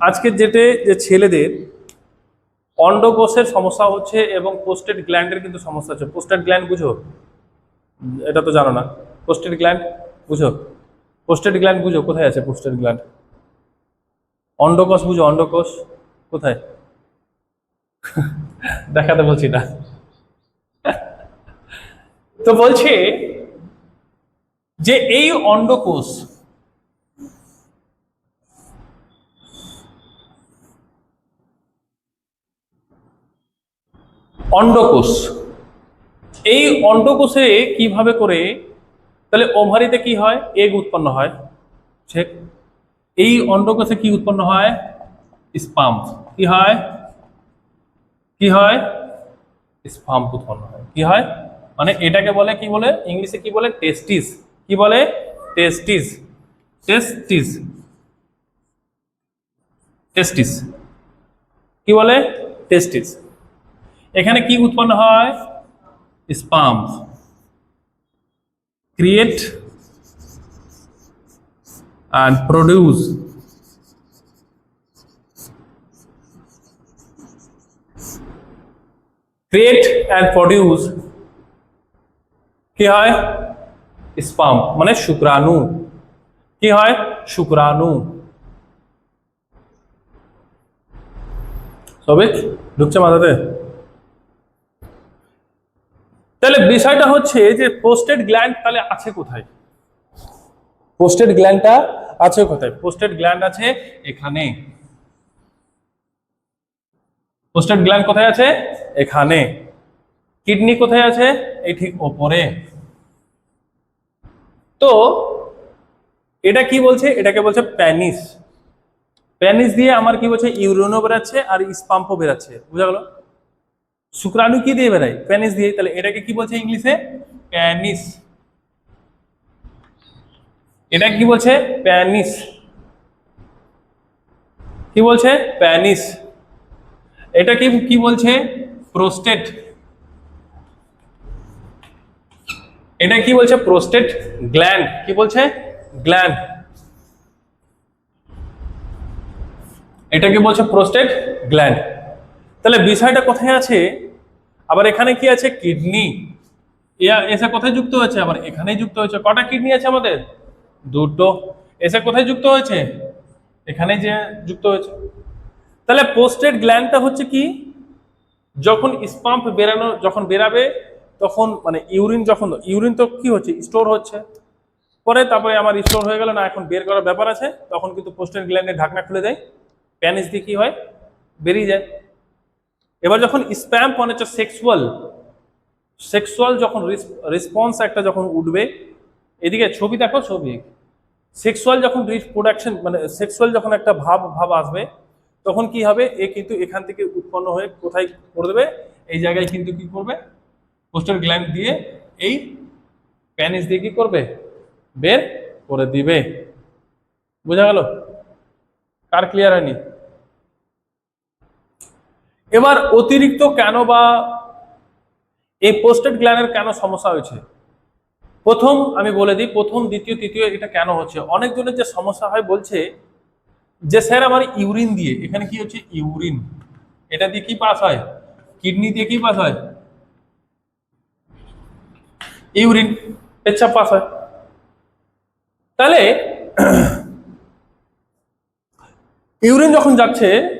আজকের যেটে যে ছেলেদের অন্ডকোষের সমস্যা হচ্ছে এবং পোস্টেড গ্ল্যান্ডের কিন্তু সমস্যা হচ্ছে। পোস্টেড গ্ল্যান্ড বুঝো? এটা তো জানো না। পোস্টেড গ্ল্যান্ড বুঝো? পোস্টেড গ্ল্যান্ড বুঝো? কোথায় আছে পোস্টেড গ্ল্যান্ড? অন্ডকোষ বুঝো? অন্ডকোষ? কোথায়? দেখাতে বলছি না। তো বলছে যে এই অন্ডকোষ অন্ডকোষ। এই অন্ডকোষে কীভাবে করে? তাহলে ওভারিতে কি হয়? এগ উৎপন্ন হয়। ঠিক এই অন্ডকোষে কি উৎপন্ন হয়? স্পাম। কি হয়? কি হয়? স্পাম উৎপন্ন হয়। কি হয়? মানে এটাকে বলে কি বলে? ইংলিশে কি বলে? টেস্টিস। কি বলে? টেস্টিস। টেস্টিস। টেস্টিস। কি বলে? টেস্টিস। এখানে কি উৎপন্ন হয়? Sperm create and produce. Create and produce. কি হয়? স্পাম মানে শুক্রাণু। কি হয়? শুক্রাণু। সবে ঢুকছে মাথাতে? তাহলে বিষয়টা হচ্ছে যে পোস্টেড গ্ল্যান্ড তাহলে আছে কোথায়? পোস্টেড গ্ল্যান্ডটা আছে কোথায়? পোস্টেড গ্ল্যান্ড আছে এখানে। পোস্টেড গ্ল্যান্ড কোথায় আছে? এখানে। কিডনি কোথায় আছে? এই ঠিক ওপরে। তো এটা কি বলছে? এটাকে বলছে প্যানিস। প্যানিস দিয়ে আমার কি বলছে ইউরিনও বেরাচ্ছে আর স্পাম্পও বেরাচ্ছে। বুঝা গেল? শুক্রাণু কি দিয়ে বেরায় প্যানিস দিয়ে। তাহলে এটাকে কি বলছে ইংলিশে? প্যানিস। এটা কি বলছে? প্যানিস। কি বলছে? প্যানিস। এটা কি কি বলছে? প্রোস্টেট। এটা কি বলছে? Prostate gland. কি বলছে? গ্ল্যান্ড। এটা কি বলছে? Prostate gland. তাহলে বিষয়টা কোথায় আছে? আবার এখানে কি আছে? কিডনি। এসে কোথায় যুক্ত হয়েছে? আবার এখানেই যুক্ত হয়েছে। কটা কিডনি আছে আমাদের? দুটো। এসে কোথায় যুক্ত হয়েছে? এখানে যে যুক্ত হয়েছে। তাহলে পোস্টেড গ্ল্যান্ডটা হচ্ছে কি? যখন স্পাম্প বেরানো, যখন বেরাবে, তখন মানে ইউরিন যখন, ইউরিন তো কি হচ্ছে? স্টোর হচ্ছে। পরে তারপরে আমার স্টোর হয়ে গেল, না, এখন বের করার ব্যাপার আছে। তখন কিন্তু পোস্টেড গ্ল্যান্ডের ঢাকনা খুলে দেয়। প্যানিস দিয়ে কি হয়? বেরিয়ে যায়। এবার যখন স্প্যাম মানে হচ্ছে সেক্সুয়াল সেক্সুয়াল যখন রেসপন্স একটা যখন উঠবে, এদিকে ছবি দেখো, ছবি। সেক্সুয়াল যখন প্রোডাকশন মানে সেক্সুয়াল যখন একটা ভাব ভাব আসবে, তখন কি হবে? এ কিন্তু এখান থেকে উৎপন্ন হয়ে কোথায় করে দেবে? এই জায়গায় কিন্তু কি করবে? পোস্টার গ্ল্যান্ড দিয়ে এই প্যানিস দিয়ে কি করবে? বের করে দিবে। বোঝা গেল? কার ক্লিয়ার হয়নি? এবার অতিরিক্ত কেন বা এই পোস্টেড গ্ল্যানের কেন সমস্যা হয়েছে? প্রথম আমি বলে দিই, প্রথম, দ্বিতীয়, তৃতীয় এটা কেন হচ্ছে? অনেকজনের যে সমস্যা হয় বলছে যে, স্যার, আমার ইউরিন দিয়ে। এখানে কি হচ্ছে? ইউরিন। এটা দিয়ে কি পাস হয়? কিডনি দিয়ে কি পাস হয়? ইউরিন, পেচ্ছাপ পাস হয়। তাহলে, ইউরিন যখন যাচ্ছে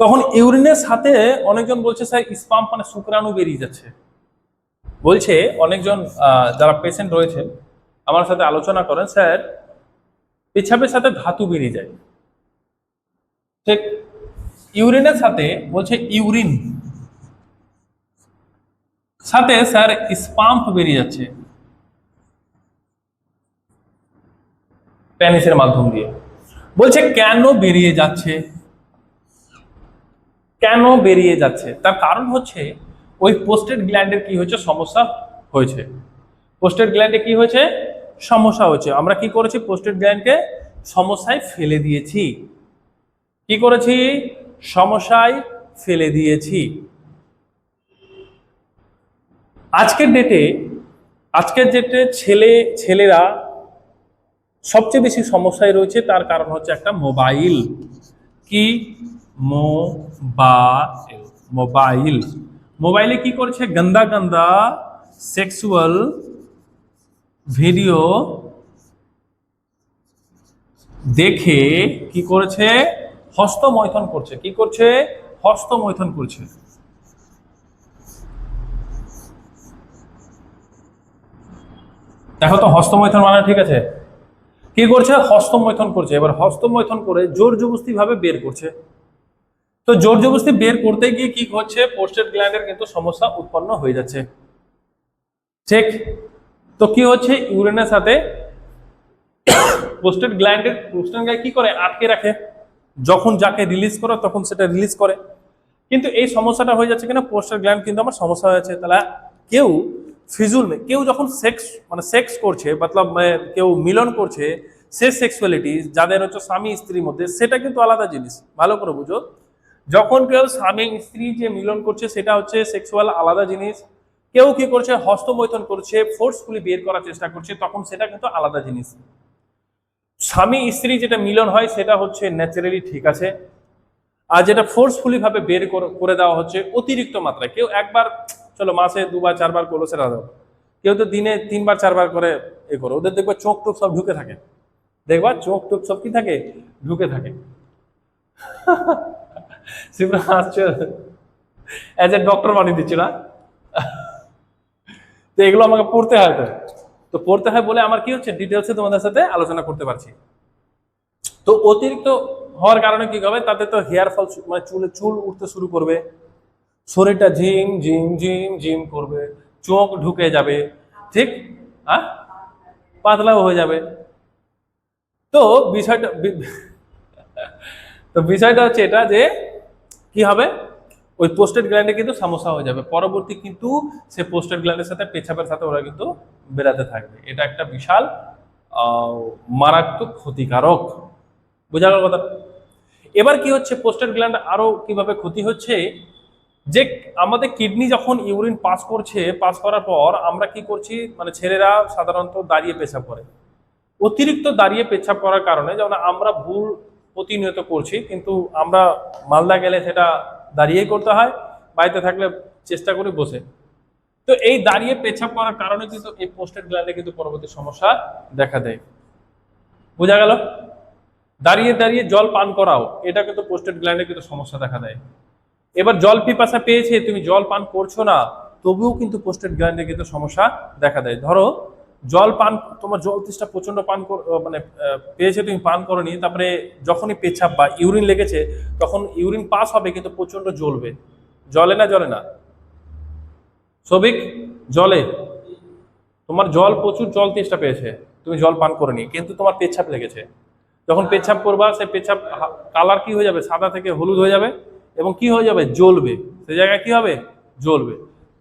তখন ইউরিনের সাথে অনেকজন বলছে, স্যার স্পাম মানে শুক্রাণু বেরিয়ে যাচ্ছে। বলছে অনেকজন যারা পেশেন্ট রয়েছেন, আমার সাথে আলোচনা করেন, স্যার পেছাবের সাথে ধাতু বেরিয়ে যায়। ঠিক ইউরিনের সাথে বলছে, ইউরিন। সাথে, স্যার স্পাম্প বেরিয়ে যাচ্ছে। প্যানিসের মাধ্যম দিয়ে। বলছে, কেন বেরিয়ে যাচ্ছে? কেন বেরিয়ে যাচ্ছে? তার কারণ হচ্ছে, ওই পোস্টেড গ্ল্যান্ডের কি হয়েছে? সমস্যা হয়েছে। পোস্টেড গ্ল্যান্ডে কি হয়েছে? সমস্যা হয়েছে। আমরা কি করেছি? পোস্টেড গ্ল্যান্ডকে সমস্যায় ফেলে দিয়েছি। কি করেছি? সমস্যায় ফেলে দিয়েছি। আজকের ডেটে আজকের ডেটে ছেলে, ছেলেরা সবচেয়ে বেশি সমস্যায় রয়েছে। তার কারণ হচ্ছে একটা মোবাইল কি? মোবাইল। মোবাইলে কি করছে? গন্দা গন্দা সেক্সুয়াল ভিডিও দেখে কি করেছে? হস্তমৈথন করছে। কি করছে? হস্তমৈথন করছে। দেখো তো, হস্তমৈথন মানে ঠিক আছে? কি করছে? হস্তমৈথন করছে। এবার হস্তমৈথন করে জোর জবস্তি ভাবে বের করছে। তো জোর জবরদস্তি বের করতে গিয়ে কি হচ্ছে? পোস্টেড গ্ল্যান্ডের কিন্তু সমস্যা উৎপন্ন হয়ে যাচ্ছে। ঠিক তো কি হচ্ছে? ইউরিনের সাথে পোস্টেড গ্ল্যান্ডের পোস্টেড গ্ল্যান্ড কি করে? আটকে রাখে। যখন যাকে রিলিজ করে, তখন সেটা রিলিজ করে। কিন্তু এই সমস্যাটা হয়ে যাচ্ছে কিনা? পোস্টার গ্ল্যান্ড কিন্তু আমার সমস্যা হয়েছে তাহলে কেউ ফিজুল কেউ যখন সেক্স মানে সেক্স করছে, মতলব কেউ মিলন করছে, সে সেক্সুয়ালিটি যাদের হচ্ছে স্বামী স্ত্রীর মধ্যে, সেটা কিন্তু আলাদা জিনিস। ভালো করে বুঝো। যখন কেউ স্বামী স্ত্রী যে মিলন করছে, সেটা হচ্ছে সেক্সুয়াল আলাদা জিনিস। কেউ কি করছে, হস্তমৈথন করছে ফোর্সফুলি বের করার চেষ্টা করছে, তখন সেটা কিন্তু আলাদা জিনিস। স্বামী স্ত্রী যেটা মিলন হয়, সেটা হচ্ছে ন্যাচারালি ঠিক আছে। আর যেটা ফোর্সফুলি ভাবে বের করে- দেওয়া হচ্ছে, অতিরিক্ত মাত্রায়। কেউ একবার, চলো মাসে দুবার, চারবার করল, সেটা দাও। কেউ তো দিনে তিনবার, চারবার করে এ করো। ওদের দেখবা চোখ টোক সব ঢুকে থাকে। দেখবা চোখ টোক সব কি থাকে? ঢুকে থাকে। শিবরা হাসছে অ্যাজ এ ডক্টর বানিয়ে দিচ্ছি না তো এগুলো আমাকে পড়তে হয় তো। তো পড়তে হয় বলে আমার কি হচ্ছে ডিটেলসে তোমাদের সাথে আলোচনা করতে পারছি। তো অতিরিক্ত হওয়ার কারণে কি হবে, তাতে তো হেয়ার ফল মানে চুলে চুল উঠতে শুরু করবে। শরীরটা ঝিম ঝিম ঝিম ঝিম করবে। চোখ ঢুকে যাবে। ঠিক? হ্যাঁ? পাতলাও হয়ে যাবে। তো বিষয়টা তো বিষয়টা হচ্ছে এটা যে কি হবে? ওই পোস্টেড গ্ল্যান্ডে কিন্তু সমস্যা হয়ে যাবে। পরবর্তী কিন্তু সে পোস্টেড গ্ল্যান্ডের সাথে পেছাবের সাথে ওরা কিন্তু বেড়াতে থাকবে। এটা একটা বিশাল মারাত্মক ক্ষতিকারক। বোঝা গেল কথা? এবার কি হচ্ছে? পোস্টেড গ্ল্যান্ড আরও কীভাবে ক্ষতি হচ্ছে? যে আমাদের কিডনি যখন ইউরিন পাস করছে পাস করার পর আমরা কি করছি? মানে ছেলেরা সাধারণত দাঁড়িয়ে পেশাব করে। অতিরিক্ত দাঁড়িয়ে পেশাব করার কারণে যেমন আমরা ভুল প্রতিনিয়ত করছি, কিন্তু আমরা মালদা গেলে সেটা দাঁড়িয়েই করতে হয়, বাড়িতে থাকলে চেষ্টা করি বসে। তো এই দাঁড়িয়ে পেছাব করার কারণে কিন্তু এই পোস্টেড গ্ল্যান্ডে কিন্তু পরবর্তী সমস্যা দেখা দেয়। বোঝা গেল? দাঁড়িয়ে দাঁড়িয়ে জল পান করাও, এটা কিন্তু পোস্টেড গ্ল্যান্ডে কিন্তু সমস্যা দেখা দেয়। এবার জল পিপাসা পেয়েছে, তুমি জল পান করছ না, তবুও কিন্তু পোস্টেড গ্ল্যান্ডে কিন্তু সমস্যা দেখা দেয়। ধরো জল পান, তোমার জল তৃষ্ণা প্রচণ্ড পান মানে পেয়েছে, তুমি পান করনি, তারপরে যখনই পেছাব বা ইউরিন লেগেছে, তখন ইউরিন পাস হবে, কিন্তু প্রচণ্ড জ্বলবে। জলে না জলে না। সবিক জলে তোমার জল, প্রচুর জল তেষ্টা পেয়েছে, তুমি জল পান করনি, কিন্তু তোমার পেচ্ছাপ লেগেছে। যখন পেচ্ছাপ করবা, সেই পেচ্ছাপ কালার কি হয়ে যাবে? সাদা থেকে হলুদ হয়ে যাবে, এবং কি হয়ে যাবে? জ্বলবে। সেই জায়গায় কি হবে? জ্বলবে।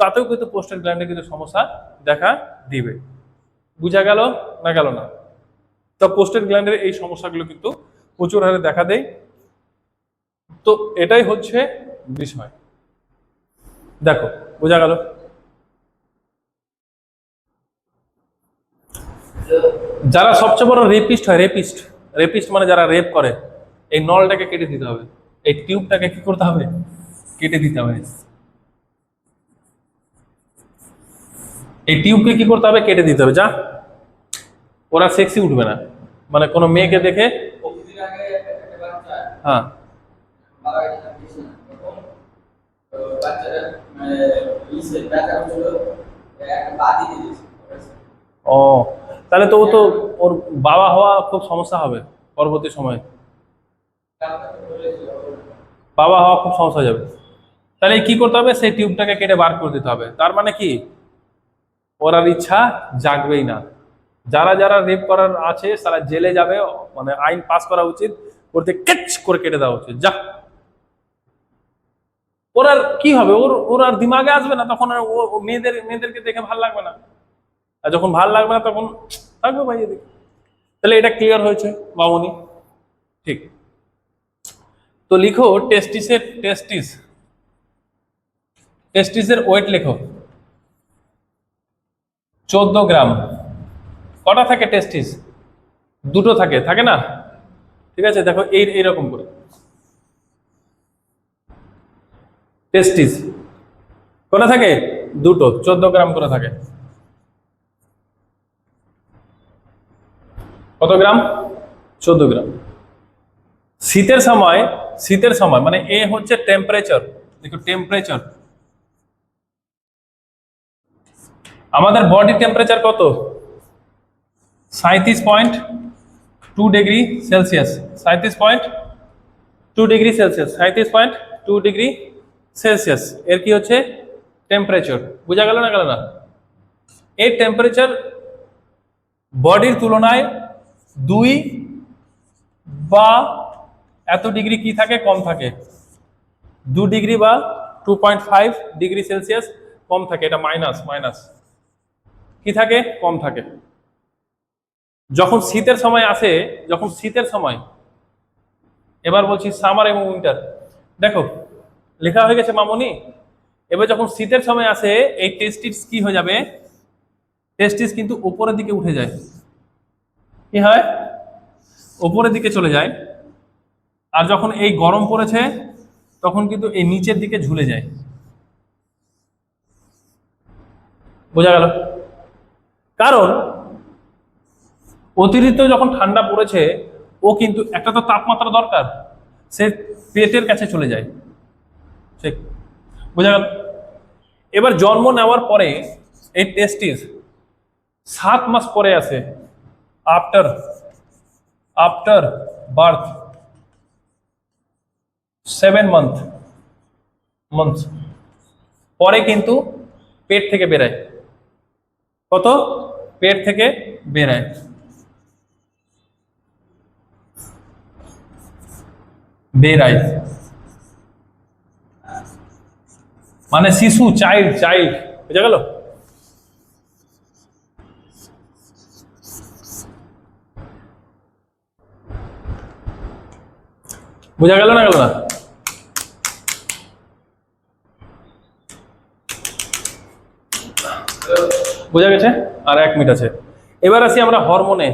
তাতেও কিন্তু পোস্টাল গ্ল্যান্ডে কিন্তু সমস্যা দেখা দিবে। বুঝা গেল না গেল না? তো পোস্টেড গ্ল্যান্ডের এই সমস্যাগুলো কিন্তু প্রচুর হারে দেখা দেয়। তো এটাই হচ্ছে বিষয়। দেখো, বোঝা গেল? যারা সবচেয়ে বড় রেপিস্ট হয় রেপিস্ট রেপিস্ট মানে যারা রেপ করে, এই নলটাকে কেটে দিতে হবে। এই টিউবটাকে কি করতে হবে? কেটে দিতে হবে। এই টিউবকে কি করতে হবে? কেটে দিতে হবে। যা ওরা সেক্সি উঠবে না। মানে কোনো মেয়েকে দেখে হ্যাঁ। ও, তাহলে তো ও তো ওর বাবা হওয়া খুব সমস্যা হবে পরবর্তী সময়ে। বাবা হওয়া খুব সমস্যা যাবে। তাহলে কি করতে হবে? সেই টিউবটাকে কেটে বার করে দিতে হবে। তার মানে কি? ওর আর ইচ্ছা জাগবেই না। যারা যারা রেপ করার আছে, তারা জেলে যাবে মানে আইন পাস করা উচিত করতে কেচ করে কেটে দেওয়া উচিত। যা। ওর আর কি হবে? ওর ওর আর দিমাগে আসবে না, তখন আর ও মেয়েদের, মেয়েদেরকে দেখে ভালো লাগবে না। আর যখন ভালো লাগবে না, তখন থাকবে ভাই এদিকে। তাহলে এটা ক্লিয়ার হয়েছে মামনি ঠিক। তো লিখো টেস্টিসের টেস্টিস টেস্টিসের ওয়েট লেখো। চোদ্দ গ্রাম। কটা থাকে টেস্টিস দুটো থাকে থাকে না? ঠিক আছে, দেখো এই, এইরকম করে। টেস্টিস কটা থাকে? দুটো, চোদ্দ গ্রাম করে থাকে। কত গ্রাম? চোদ্দ গ্রাম। শীতের সময় শীতের সময় মানে এ হচ্ছে টেম্পারেচার দেখো টেম্পারেচার আমাদের বডি টেম্পারেচার কত? সাঁত্রিশ পয়েন্ট টু ডিগ্রি সেলসিয়াস সাঁত্রিশ পয়েন্ট টু ডিগ্রি সেলসিয়াস সাঁত্রিশ পয়েন্ট টু ডিগ্রি সেলসিয়াস এর কি হচ্ছে? টেম্পারেচার বোঝা গেল না গেল না? এই টেম্পারেচার বডির তুলনায় দুই বা এত ডিগ্রি কি থাকে? কম থাকে। দু ডিগ্রি বা two point five degree Celsius কম থাকে। এটা মাইনাস মাইনাস কি থাকে? কম থাকে। যখন শীতের সময় আসে, যখন শীতের সময়, এবার বলছি সামার এবং উইন্টার দেখো, লেখা হয়ে গেছে মামনি, এবার যখন শীতের সময় আসে, এই টেস্টিস কি হয়ে যাবে? টেস্টিস কিন্তু উপরের দিকে উঠে যায়। কি হয়? উপরের দিকে চলে যায়। আর যখন এই গরম পড়েছে, তখন কিন্তু এই নিচের দিকে ঝুলে যায়। বোঝা গেল? কারণ অতিরিক্ত যখন ঠান্ডা পড়েছে, ও কিন্তু একটা তো তাপমাত্রা দরকার, সে পেটের কাছে চলে যায়। ঠিক বোঝা গেল? এবার জন্ম নেওয়ার পরে এই টেস্টিস সাত মাস পরে আসে after after birth seven month month পরে কিন্তু পেট থেকে বেরায়। কত? পেট থেকে বেরায়। বেরায় মানে শিশু চাইল্ড চাইল্ড বুঝা গেল? বোঝা গেল না গেল না? বোঝা গেছে? আর এক মিনিট আছে। এবার আসি আমরা হরমোনে।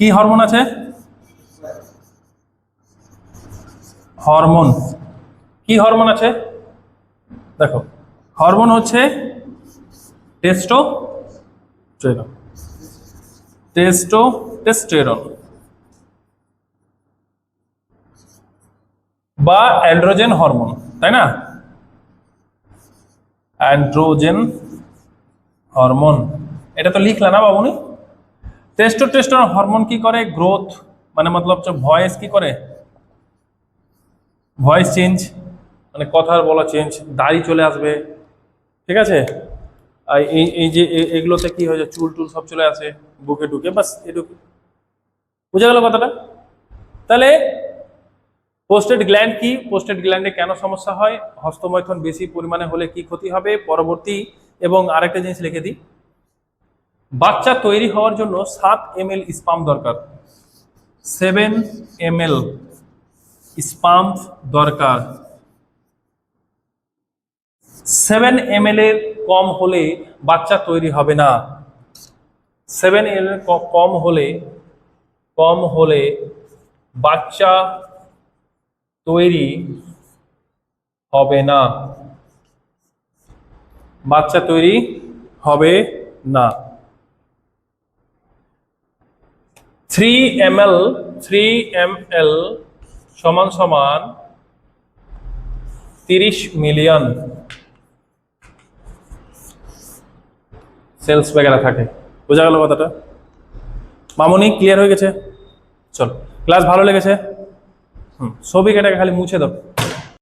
কি হরমোন আছে? হরমোন। কি হরমোন আছে? দেখো, হরমোন হচ্ছে টেস্টো টেস্টো টেস্টেরন বা অ্যান্ড্রোজেন হরমোন তাই না? অ্যান্ড্রোজেন হরমোন এটা তো লিখলা না বাবুনি? টেস্টোস্টেরন হরমোন কি করে? গ্রোথ মানে মতলব ভয়েস কি করে? ভয়েস চেঞ্জ মানে কথার বলা চেঞ্জ দাড়ি চলে আসবে, ঠিক আছে? আর এই এই যে এগুলোতে কি হয়ে যায় চুল টুল সব চলে আসে, বুকে ঢুকে, বাস এটুকু বুঝা গেল কথাটা? তাহলে পোস্টেড গ্ল্যান্ড কি? পোস্টেড গ্ল্যান্ডে কেন সমস্যা হয়? হস্তমৈথুন বেশি পরিমাণে হলে কি ক্ষতি হবে? পরবর্তী এবং আরেকটা জিনিস লিখে দিই। বাচ্চা তৈরি হওয়ার জন্য সাত এম এল স্পাম দরকার। সেভেন এম এল স্পাম দরকার। সেভেন এম এর কম হলে বাচ্চা তৈরি হবে না। সেভেন এম এল কম হলে কম হলে বাচ্চা তৈরি হবে না। বাচ্চা তৈরি হবে না। Three M L three M L সমান সমান তিরিশ মিলিয়ন সেলস বেগারা থাকে। বোঝা গেল কথাটা? মামনি ক্লিয়ার হয়ে গেছে? চল। ক্লাস ভালো লেগেছে? হুম, ছবি কেটে খালি মুছে দাও।